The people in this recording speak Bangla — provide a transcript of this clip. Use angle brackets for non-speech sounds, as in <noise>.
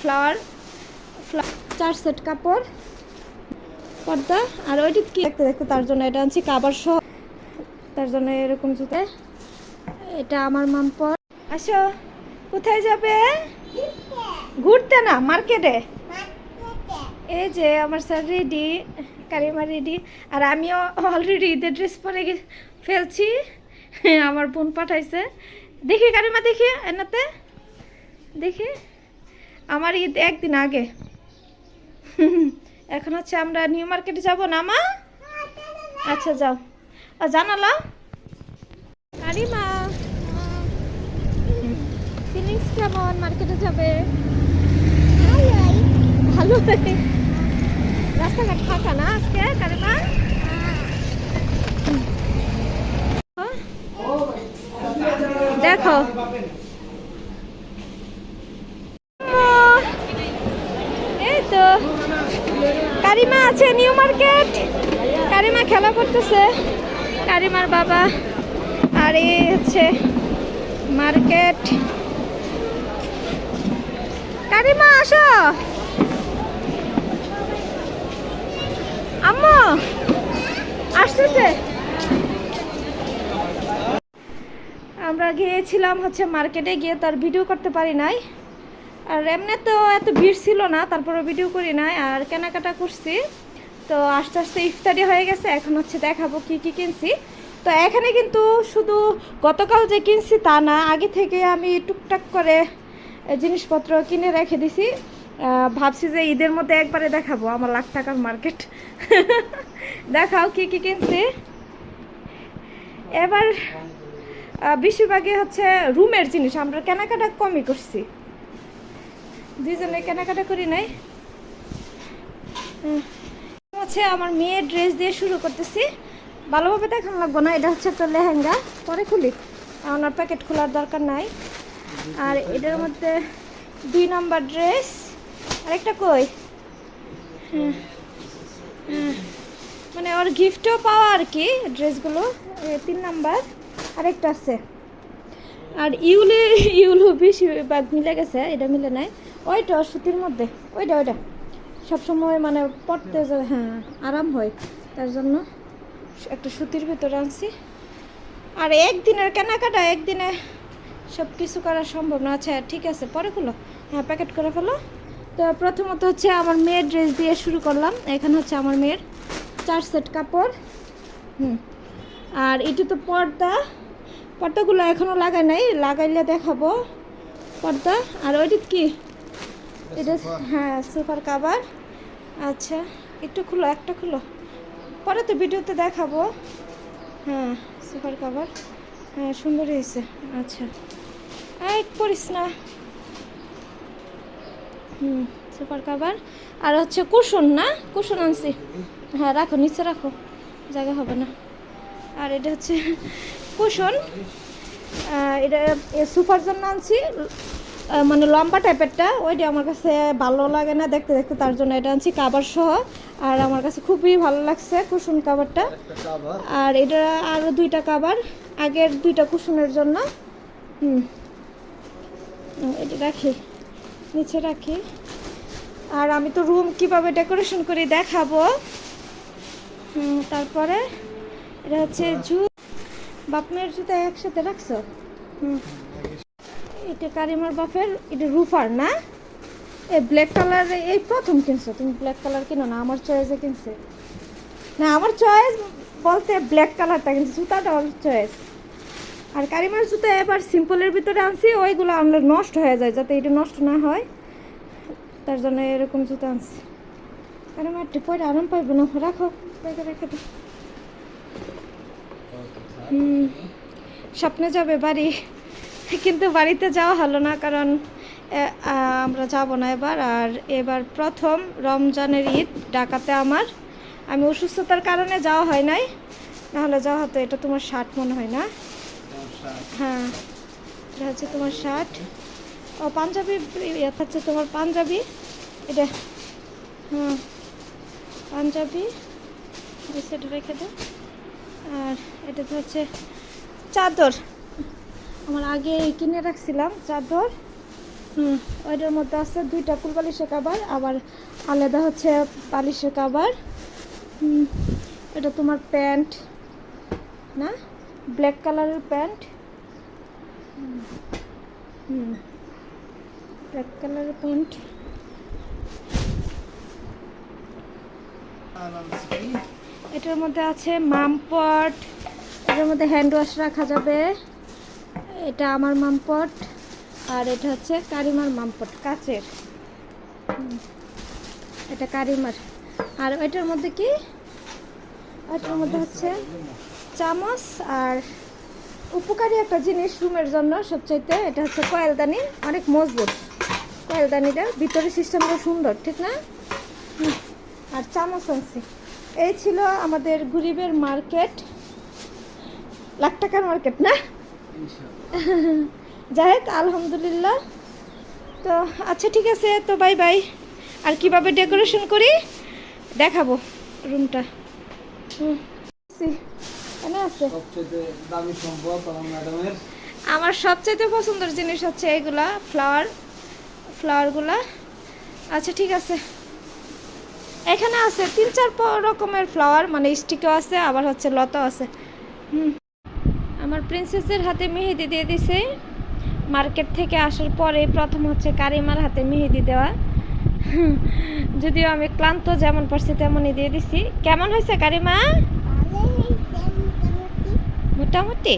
ফ্লাওয়ার চার সেট কাপড়, পর্দা, আর ওইটি কি দেখতে দেখতে তার জন্য এটা আনছি কাবার সহ। তার জন্য এরকম জুতে। এটা আমার মাম পর আসো, কোথায় যাবে? ঘুরতে না, মার্কেটে? এই যে আমার স্যার রেডি, কারিমা রেডি, আর আমিও অলরেডি ঈদের ড্রেস পরে ফেলছি। আমার বোন পাঠাইছে। দেখি কারিমা, দেখি, এনাতে। দেখি। আমার ঈদ একদিন আগে। এখন হচ্ছে আমরা নিউ মার্কেটে যাব না মা? আচ্ছা যাও। আর জানালা। কারিমা ফিলিংস কেমন? মার্কেটে যাবে? ভালো রাস্তাঘাট ফাঁকা না আজকে কারিমা? দেখো আম্মু, এই তো কারিমা আছে, নিউ মার্কেট। কারিমা খেলা করতেছে। কারিমার বাবা আর এই হচ্ছে মার্কেট। কারিমা, আসো। আম্মু, আসতেছে। আমরা গিয়েছিলাম হচ্ছে মার্কেটে গিয়ে তার ভিডিও করতে পারি নাই। আর এমনি তো এত ভিড় ছিল না তারপরে ভিডিও করি নাই, আর কেনাকাটা করছি। তো আস্তে আস্তে ইফতারি হয়ে গেছে, এখন হচ্ছে দেখাবো কি কি কিনছি। তো এখানে কিন্তু শুধু গতকাল যে কিনছি তা না, আগে থেকে আমি টুকটাক করে জিনিসপত্র কিনে রেখে দিছি। ভাবছি যে ঈদের মধ্যে একবারে দেখাবো, আমার লাখ টাকার মার্কেট। <laughs> দেখাও কি কি কিনছি। এবার বেশিরভাগই হচ্ছে রুমের জিনিস, আমরা কেনাকাটা কমই করছি। দুইজনে কেনাকাটা করি নাই। হচ্ছে আমার মেয়ের ড্রেস দিয়ে শুরু করতেছি। ভালোভাবে দেখানো লাগবো না, এটা হচ্ছে একটা লেহেঙ্গা। পরে খুলি। আমার প্যাকেট খোলার দরকার নাই। আর এটার মধ্যে দুই নম্বর ড্রেস। আরেকটা কই। মানে ওর গিফটও পাওয়া আর কি ড্রেসগুলো। তিন নাম্বার। আরেকটা আছে। আর ইউলে, ইউলু বেশিরভাগ মিলে গেছে, এটা মিলে নাই। ওইটা সুতির মধ্যে, ওইটা ওইটা। সবসময় মানে পড়তে হ্যাঁ আরাম হয়। তার জন্য একটা সুতির ভিতরে আনছি। আর একদিনের কেনাকাটা, একদিনে সব কিছু করা সম্ভব না। আচ্ছা ঠিক আছে, পরে খুলো। হ্যাঁ প্যাকেট করে ফেলো। তো প্রথমত হচ্ছে আমার মেয়ের ড্রেস দিয়ে শুরু করলাম। এখানে হচ্ছে আমার মেয়ের চার সেট কাপড়। হুম। আর এটি তো পর্দা। পর্দাগুলো এখনও লাগাই নাই। লাগাইলে দেখাবো। পর্দা। আর ওইটি কি? এটা হ্যাঁ সুপার কাভার আচ্ছা একটু খুলো একটা খুলো। পরে তো ভিডিওতে দেখাবো। হ্যাঁ সুপার কাভার হ্যাঁ সুন্দর হয়েছে। আচ্ছা। এই পড়িস না। হুম সুপার কাভার আর হচ্ছে কুশন না? কুশন আনছি। হ্যাঁ রাখো নিচে রাখো। জায়গা হবে না। আর এটা হচ্ছে কুশন এটা সুপার জন্য আনছি। মানে লম্বা টাইপেরটা ওইটা আমার কাছে ভালো লাগে না দেখতে দেখতে তার জন্য এটা আনছি কাবার সহ। আর আমার কাছে খুবই ভালো লাগছে কুশন কাবারটা আর এটা আরও দুইটা কাবার আগের দুইটা কুশনের জন্য। হুম। এটা রাখি নিচে রাখি। আর আমি তো রুম কীভাবে ডেকোরেশন করি দেখাবো? হুম, তারপরে এটা হচ্ছে জু বাপমের জুতা একসাথে রাখছো? হুম। এটা কারিমার বাপের এটা রুফার না? এই ব্ল্যাক কালার এই প্রথম কিনছো। তুমি ব্ল্যাক কালার কিনো না আমার চয়েসে কিনছে। না আমার চয়েস বলতে ব্ল্যাক কালারটা কিনছে জুতাটা আমার চয়েস আর কারিমার জুতা এবার সিম্পলের ভিতরে আনছি ওইগুলো আনলে নষ্ট হয়ে যায় যাতে এটা নষ্ট না হয়। তার জন্য এরকম জুতা আনছি। কারিমার পরে আরাম পাইবে না রাখো ব্যাগে রেখে দাও। হুম স্বপ্নে যাবে বাড়ি। কিন্তু বাড়িতে যাওয়া হলো না, কারণ আমরা যাব না এবার। আর এবার প্রথম রমজানের ঈদ ঢাকাতে আমার। আমি অসুস্থতার কারণে যাওয়া হয় নাই, নাহলে যাওয়া হতো, এটা তোমার শার্ট মনে হয় না? হ্যাঁ এটা হচ্ছে তোমার শার্ট ও, পাঞ্জাবি এটা হচ্ছে তোমার পাঞ্জাবি? এটা হ্যাঁ পাঞ্জাবি সেটা রেখে দাও আর এটা তো হচ্ছে চাদর। আমার আগে কিনে রাখছিলাম চাদর। হুম, ওইটার মধ্যে আছে দুইটা কুল বালিশের কাবার, আবার আলাদা হচ্ছে বালিশের কাবার। এটা তোমার প্যান্ট, না? ব্ল্যাক কালারের প্যান্ট। হুম, ব্ল্যাক কালারের প্যান্ট। এটার মধ্যে আছে মামপট, এটার মধ্যে হ্যান্ড ওয়াশ রাখা যাবে। এটা আমার মামপট, আর এটা হচ্ছে কারিমার মামপট, কাচের। এটা কারিমার। আর এটার মধ্যে কি? এটার মধ্যে হচ্ছে চামচ আর উপকারী একটা জিনিস রুমের জন্য সবচাইতে, এটা হচ্ছে কয়েলদানি অনেক মজবুত। কয়েলদানিটা ভিতরে সিস্টেমটা সুন্দর, ঠিক না? আর চামচ আনছি। এই ছিল আমাদের গরিবের মার্কেট, লাখ টাকার মার্কেট, না? যাই হোক আলহামদুলিল্লাহ। তো আচ্ছা ঠিক আছে তো বাই বাই। আর কীভাবে ডেকোরেশন করি? দেখাবো রুমটা। হুম। সি- এখানে আছে। সবচেয়ে দামি সম্পদ আমার ম্যাডামের। আমার সবচাইতে পছন্দের জিনিস হচ্ছে এগুলা ফ্লাওয়ার ফ্লাওয়ারগুলা। আচ্ছা ঠিক আছে। এখানে আছে তিন চার রকমের ফ্লাওয়ার মানে স্টিকও আছে আবার হচ্ছে লতাও আছে। হুম। আমার প্রিন্সেসের হাতে মেহেদি দিয়ে দিছে। মার্কেট থেকে আসার পরে প্রথম হচ্ছে কারিমার হাতে মেহেদি দেওয়া। যদিও আমি ক্লান্ত যেমন পারছি তেমনই দিয়ে দিছি। কেমন হয়েছে কারিমা? মোটামুটি?